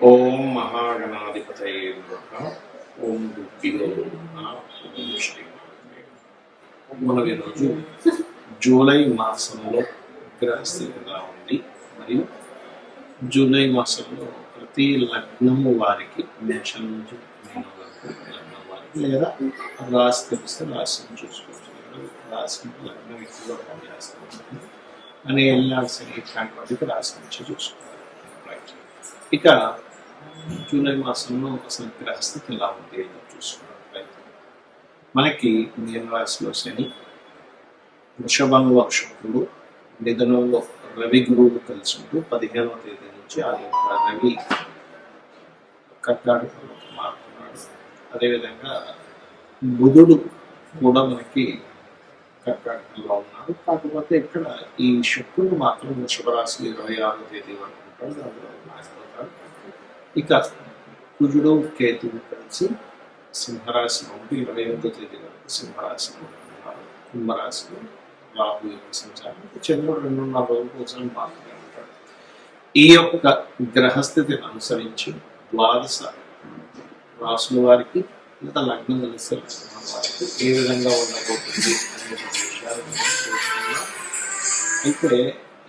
ఓం మహాగణాధిపతయే ఓం గుప్పిలో మనం ఈరోజు జూలై మాసంలో గ్రహస్థితి ఎలా ఉంది? మరియు జూలై మాసంలో ప్రతి లగ్నము వారికి మేషం నుంచి మీనం వరకు లగ్నం వారికి లేదా రాశి తెలిస్తే రాశిని చూసుకోవచ్చు. రాశి లగ్నం ఎక్కువగా పనిచేస్తుంది అని వెళ్ళాల్సిన ఇట్లాంటి వాటికి రాశి నుంచి చూసుకోవాలి. ఇక జూలై మాసంలో ఒక గ్రహస్థితి ఎలా ఉంది అని చూసుకున్నట్లయితే మనకి మీన రాశిలో శని వృషభంలో శుక్రుడు మిథునంలో రవి గురువులు కలిసి ఉంటూ పదిహేనవ తేదీ నుంచి ఆ యొక్క రవి కట్టాడు మారుతున్నాడు అదేవిధంగా బుధుడు కూడా మనకి కర్కాటకంలో ఉన్నాడు. కాకపోతే ఇక్కడ ఈ శుక్రుడు మాత్రం వృషభ రాశి ఇరవై ఆరో తేదీ వరకు ఉంటాడు అందులో మారిపోతాడు ఇక కుజుడు కేతువు కలిసి సింహరాశిలో ఉండి ఇరవై ఎనిమిదో తేదీ వరకు సింహరాశిలో కుంభరాశిలో రాహు యొక్క సంచారం. చంద్రుడు రెండున్నర రోజుల కోసం బాగా ఉంటాడు. ఈ యొక్క గ్రహస్థితిని అనుసరించి ద్వాదశ రాసుల వారికి లేదా లగ్నం కలిసి వారికి ఏ విధంగా ఉండబోతుంది అనే విషయాలు అయితే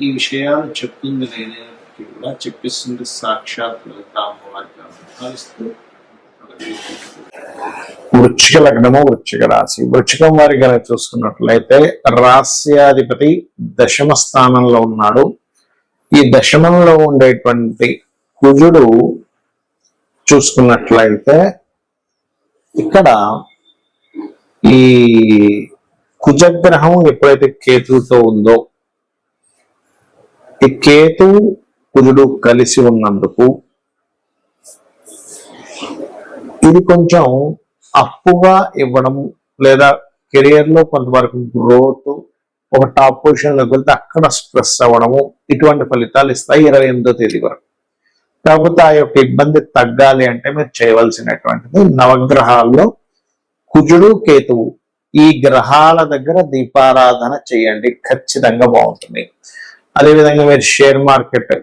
ఈ విషయాలు చెప్తుంది నేనే నేనేనప్పటికీ కూడా చెప్పిస్తుంది సాక్షాత్ లలిత వృచ్చిక లగ్నము వృచ్చిక రాశి. వృచ్చికం వారి కనుక చూసుకున్నట్లయితే రాస్యాధిపతి దశమ స్థానంలో ఉన్నాడు. ఈ దశమంలో ఉండేటువంటి కుజుడు చూసుకున్నట్లయితే ఇక్కడ ఈ కుజగ్రహం ఎప్పుడైతే కేతువుతో ఉందో ఈ కేతు కుజుడు కలిసి ఉన్నందుకు ఇది కొంచెం అప్పుగా ఇవ్వడం లేదా కెరియర్లో కొంతవరకు గ్రోత్ ఒక టాప్ పొజిషన్లోకి వెళ్తే అక్కడ స్ట్రెస్ అవ్వడము ఇటువంటి ఫలితాలు ఇస్తాయి ఇరవై ఎనిమిదో తేదీ వరకు. కాకపోతే ఆ యొక్క ఇబ్బంది తగ్గాలి అంటే మీరు చేయవలసినటువంటిది నవగ్రహాల్లో కుజుడు కేతువు. ఈ గ్రహాల దగ్గర దీపారాధన చేయండి. ఖచ్చితంగా బాగుంటుంది. అదేవిధంగా మీరు షేర్ మార్కెట్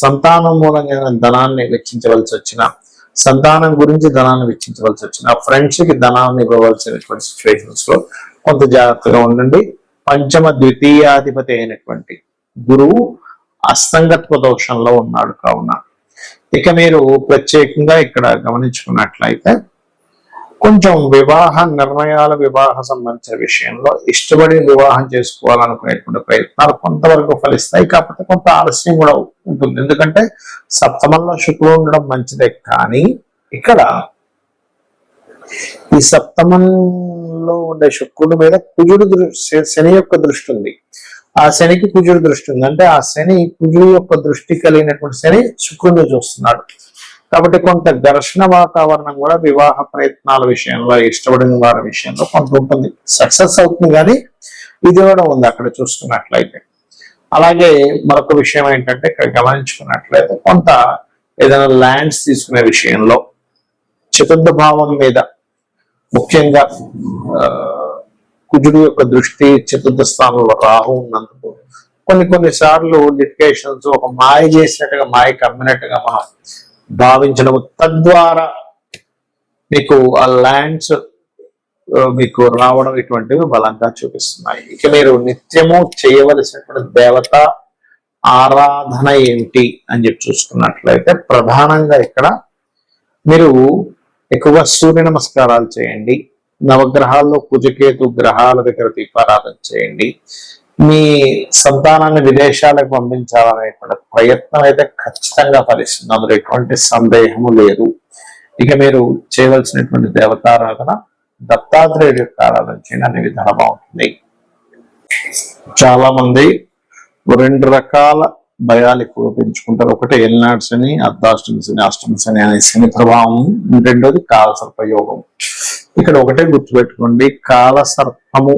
సంతానం మూలంగా ధనాన్ని వెచ్చించవలసి వచ్చిన సంతానం గురించి ధనాన్ని వెచ్చించవలసి వచ్చిన ఫ్రెండ్స్కి ధనాన్ని ఇవ్వవలసినటువంటి సిచ్యువేషన్స్లో కొంత జాగ్రత్తగా ఉండండి. పంచమ ద్వితీయాధిపతి అయినటువంటి గురువు అస్తంగత్వ దోషంలో ఉన్నాడు కావున. ఇక మీరు ప్రత్యేకంగా ఇక్కడ గమనించుకున్నట్లయితే కొంచెం వివాహ నిర్ణయాల వివాహ సంబంధించిన విషయంలో ఇష్టపడి వివాహం చేసుకోవాలనుకునేటువంటి ప్రయత్నాలు కొంతవరకు ఫలిస్తాయి. కాకపోతే కొంత ఆలస్యం కూడా ఉంటుంది. ఎందుకంటే సప్తమంలో శుక్రుడు ఉండడం మంచిదే. కానీ ఇక్కడ ఈ సప్తమంలో ఉండే శుక్రుడి మీద కుజుడు దృష్టి శని యొక్క దృష్టి ఉంది. ఆ శనికి కుజుడు దృష్టి ఉంది. అంటే ఆ శని కుజుడు యొక్క దృష్టి కలిగినటువంటి శని శుక్రుడిని చూస్తున్నాడు. కాబట్టి కొంత ఘర్షణ వాతావరణం కూడా వివాహ ప్రయత్నాల విషయంలో ఇష్టపడిన వారి విషయంలో కొంత ఉంటుంది. సక్సెస్ అవుతుంది కానీ ఇది కూడా ఉంది అక్కడ చూసుకున్నట్లయితే. అలాగే మరొక విషయం ఏంటంటే ఇక్కడ గమనించుకున్నట్లయితే కొంత ఏదైనా ల్యాండ్స్ తీసుకునే విషయంలో చతుర్థ భావం మీద ముఖ్యంగా ఆ, కుజుడు యొక్క దృష్టి చతుర్థ స్థానంలో రాహు ఉన్నందుకు కొన్ని కొన్నిసార్లు లిటికేషన్స్ ఒక మాయ చేసినట్టుగా మాయ కమ్మినట్టుగా మనం భావించడం తద్వారా మీకు ఆ ల్యాండ్స్ మీకు రావడం ఇటువంటివి బలంగా చూపిస్తున్నాయి. ఇక మీరు నిత్యము చేయవలసినటువంటి దేవత ఆరాధన ఏమిటి అని చెప్పి చూసుకున్నట్లయితే ప్రధానంగా ఇక్కడ మీరు ఎక్కువగా సూర్య నమస్కారాలు చేయండి. నవగ్రహాల్లో కుజకేతు గ్రహాల దగ్గర దీపారాధన చేయండి. మీ సంతానాన్ని విదేశాలకు పంపించాలనేటువంటి ప్రయత్నం అయితే ఖచ్చితంగా ఫలిస్తుంది. అందులో ఎటువంటి సందేహము లేదు. ఇక మీరు చేయవలసినటువంటి దేవతారాధన దత్తాత్రేయుడి యొక్క ఆరాధన చేయండి అనే విధానం బాగుంటుంది. చాలా మంది రెండు రకాల భయాలు ఎక్కువ పెంచుకుంటారు. ఒకటి ఎల్నాడ్స్ అని అర్ధాష్టమిస్ అని అష్టమిస్ అని అనే శని ప్రభావం. రెండోది కాలసర్పయోగం ఇక్కడ ఒకటే గుర్తుపెట్టుకోండి. కాలసర్పము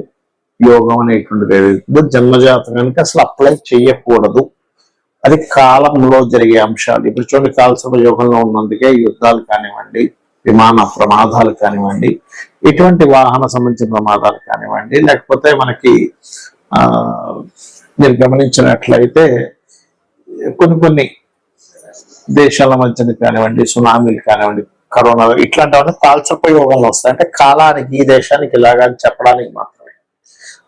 యోగం అనేటువంటిది ఏదైతే జన్మజాతకానికి అసలు అప్లై చేయకూడదు. అది కాలంలో జరిగే అంశాలు. ఇప్పుడు చూడండి కాలశ్రమ యోగంలో ఉన్నందుకే యుద్ధాలు కానివ్వండి విమాన ప్రమాదాలు కానివ్వండి ఇటువంటి వాహన సంబంధించిన ప్రమాదాలు కానివ్వండి లేకపోతే మనకి ఆ మీరు గమనించినట్లయితే కొన్ని కొన్ని దేశాల మధ్యన కానివ్వండి సునామీలు కానివ్వండి కరోనా ఇట్లాంటివన్నీ కాల్చపోయి యోగంలో వస్తాయి. అంటే కాలానికి ఈ దేశానికి ఇలాగా అని చెప్పడానికి మాత్రం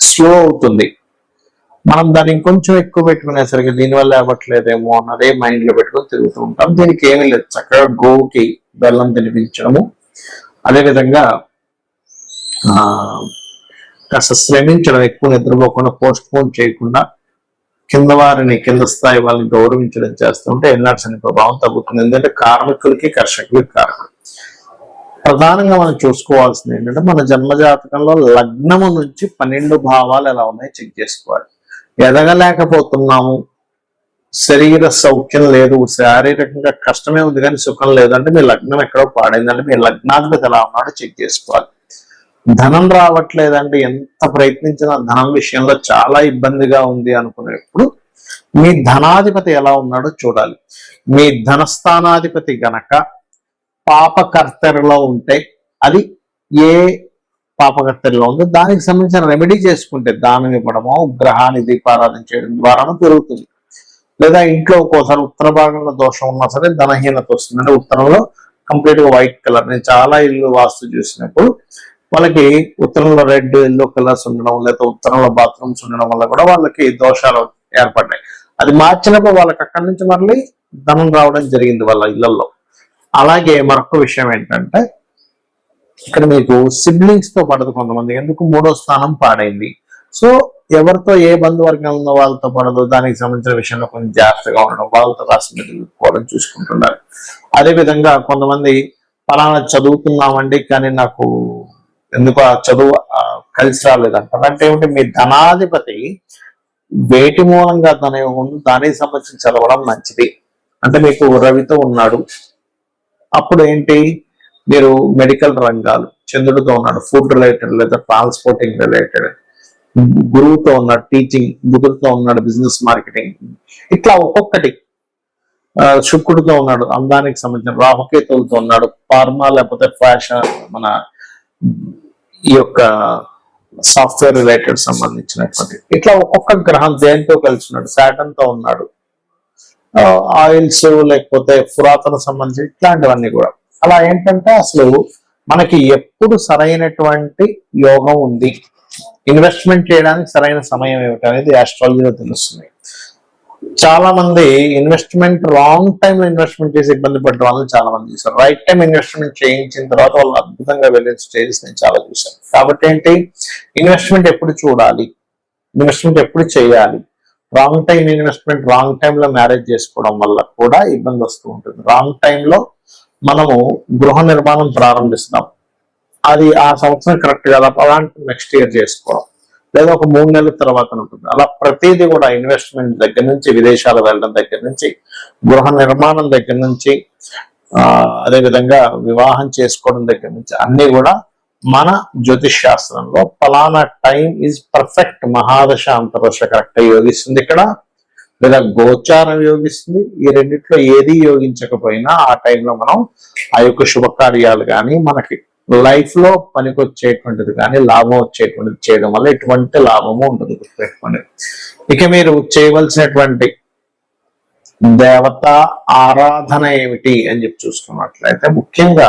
స్లో అవుతుంది. మనం దాన్ని ఇంకొంచెం ఎక్కువ పెట్టుకునేసరికి దీనివల్ల అవ్వట్లేదేమో అన్నదే మైండ్లో పెట్టుకొని తిరుగుతూ ఉంటాం. దీనికి ఏమీ లేదు. చక్కగా గోవుకి బెల్లం తినిపించడము. అదేవిధంగా ఆ కాస్త శ్రమించడం ఎక్కువ నిద్రపోకుండా పోస్ట్ పోన్ చేయకుండా కింద వారిని కింద స్థాయి వాళ్ళని గౌరవించడం చేస్తుంటే ఎన్ఆర్సీ అనే ప్రభావం తగ్గుతుంది. ఎందుకంటే కార్మికులకి కర్షకులకి కారణం. ప్రధానంగా మనం చూసుకోవాల్సింది ఏంటంటే మన జన్మజాతకంలో లగ్నము నుంచి పన్నెండు భావాలు ఎలా ఉన్నాయో చెక్ చేసుకోవాలి. ఎదగలేకపోతున్నాము శరీర సౌఖ్యం లేదు శారీరకంగా కష్టమే ఉంది కానీ సుఖం లేదంటే మీ లగ్నం ఎక్కడో పాడైందంటే మీ లగ్నాధిపతి ఎలా ఉన్నాడో చెక్ చేసుకోవాలి. ధనం రావట్లేదంటే ఎంత ప్రయత్నించినా ధనం విషయంలో చాలా ఇబ్బందిగా ఉంది అనుకునేప్పుడు మీ ధనాధిపతి ఎలా ఉన్నాడో చూడాలి. మీ ధనస్థానాధిపతి గనక పాపకర్తరిలో ఉంటే అది ఏ పాపకర్తరిలో ఉందో దానికి సంబంధించిన రెమెడీ చేసుకుంటే దానం ఇవ్వడమో గ్రహాన్ని దీపారాధన చేయడం ద్వారానో పెరుగుతుంది. లేదా ఇంట్లో ఒక్కోసారి ఉత్తర భాగంలో దోషం ఉన్నా సరే ధనహీనత వస్తుంది. అంటే ఉత్తరంలో కంప్లీట్గా వైట్ కలర్ నేను చాలా ఇల్లు వాస్తు చూసినప్పుడు వాళ్ళకి ఉత్తరంలో రెడ్ ఎల్లో కలర్స్ ఉండడం లేదా ఉత్తరంలో బాత్రూమ్స్ ఉండడం వల్ల కూడా వాళ్ళకి దోషాలు ఏర్పడ్డాయి. అది మార్చినప్పుడు వాళ్ళకి అక్కడి నుంచి మళ్ళీ ధనం రావడం జరిగింది వాళ్ళ ఇళ్ళలో అలాగే మరొక విషయం ఏంటంటే ఇక్కడ మీకు సిబ్లింగ్స్తో పడదు కొంతమంది ఎందుకు మూడో స్థానం పాడైంది? సో ఎవరితో ఏ బంధువర్గం ఉన్న వాళ్ళతో పడదు దానికి సంబంధించిన విషయంలో కొంచెం జాగ్రత్తగా ఉండడం వాళ్ళతో రాసి పోవడం చూసుకుంటున్నారు. అదే విధంగా కొంతమంది ఫలానా చదువుతున్నామండి కానీ నాకు ఎందుకు ఆ చదువు కలిసి రాలేదంటారు అంటే ఏమిటి మీ ధనాధిపతి వేటి మూలంగా తన దానికి సంబంధించి చదవడం మంచిది. అంటే మీకు రవితో ఉన్నాడు. అప్పుడు ఏంటి మీరు మెడికల్ రంగాలు చంద్రుడితో ఉన్నాడు ఫుడ్ రిలేటెడ్ లేదా ట్రాన్స్పోర్టింగ్ రిలేటెడ్ గురువుతో ఉన్నాడు టీచింగ్ బుధుడితో ఉన్నాడు బిజినెస్ మార్కెటింగ్ ఇట్లా ఒక్కొక్కటి. శుక్రుడితో ఉన్నాడు అందానికి సంబంధించిన రాహుకేతులతో ఉన్నాడు ఫార్మా లేకపోతే ఫ్యాషన్ మన ఈ యొక్క సాఫ్ట్వేర్ రిలేటెడ్ సంబంధించినటువంటి. ఇట్లా ఒక్కొక్క గ్రహం దేనితో కలిసి ఉన్నాడు? శాటన్తో ఉన్నాడు. ఆయిల్స్ లేకపోతే పురాతన సంబంధించి ఇట్లాంటివన్నీ కూడా. అలా ఏంటంటే అసలు మనకి ఎప్పుడు సరైనటువంటి యోగం ఉంది. ఇన్వెస్ట్మెంట్ చేయడానికి సరైన సమయం ఏమిటి అనేది ఆస్ట్రాలజీలో తెలుస్తుంది. చాలా మంది ఇన్వెస్ట్మెంట్ రాంగ్ టైం ఇన్వెస్ట్మెంట్ చేసి ఇబ్బంది పడ్డ వాళ్ళని చాలా మంది చూసారు రైట్ టైం ఇన్వెస్ట్మెంట్ చేయించిన తర్వాత వాళ్ళు అద్భుతంగా వెళ్ళిన స్టేజెస్ నేను చాలా చూశాను. కాబట్టి ఏంటి? ఇన్వెస్ట్మెంట్ ఎప్పుడు చూడాలి? ఇన్వెస్ట్మెంట్ ఎప్పుడు చేయాలి? రాంగ్ టైం ఇన్వెస్ట్మెంట్ రాంగ్ టైంలో మ్యారేజ్ చేసుకోవడం వల్ల కూడా ఇబ్బంది వస్తూ ఉంటుంది. రాంగ్ టైంలో మనము గృహ నిర్మాణం ప్రారంభిస్తాం అది ఆ సంవత్సరం కరెక్ట్ కదా. అలాంటి నెక్స్ట్ ఇయర్ చేసుకోవడం. లేదా ఒక మూడు నెలల తర్వాత ఉంటుంది. అలా ప్రతిదీ కూడా ఇన్వెస్ట్మెంట్ దగ్గర నుంచి విదేశాలు వెళ్ళడం దగ్గర నుంచి గృహ నిర్మాణం దగ్గర నుంచి అదేవిధంగా వివాహం చేసుకోవడం దగ్గర నుంచి అన్నీ కూడా మన జ్యోతిష్ శాస్త్రంలో ఫలానా టైం ఈజ్ పర్ఫెక్ట్. మహాదశ అంతర్దశ కరెక్ట్ యోగిస్తుంది ఇక్కడ. లేదా గోచారం యోగిస్తుంది. ఈ రెండిట్లో ఏది యోగించకపోయినా ఆ టైంలో మనం ఆ యొక్క శుభకార్యాలు కానీ మనకి లైఫ్లో పనికొచ్చేటువంటిది కానీ లాభం వచ్చేటువంటిది చేయడం వల్ల ఎటువంటి లాభము ఉండదు గుర్తుపెట్టుకోండి. ఇక మీరు చేయవలసినటువంటి దేవత ఆరాధన ఏమిటి అని చెప్పి చూసుకున్నట్లయితే ముఖ్యంగా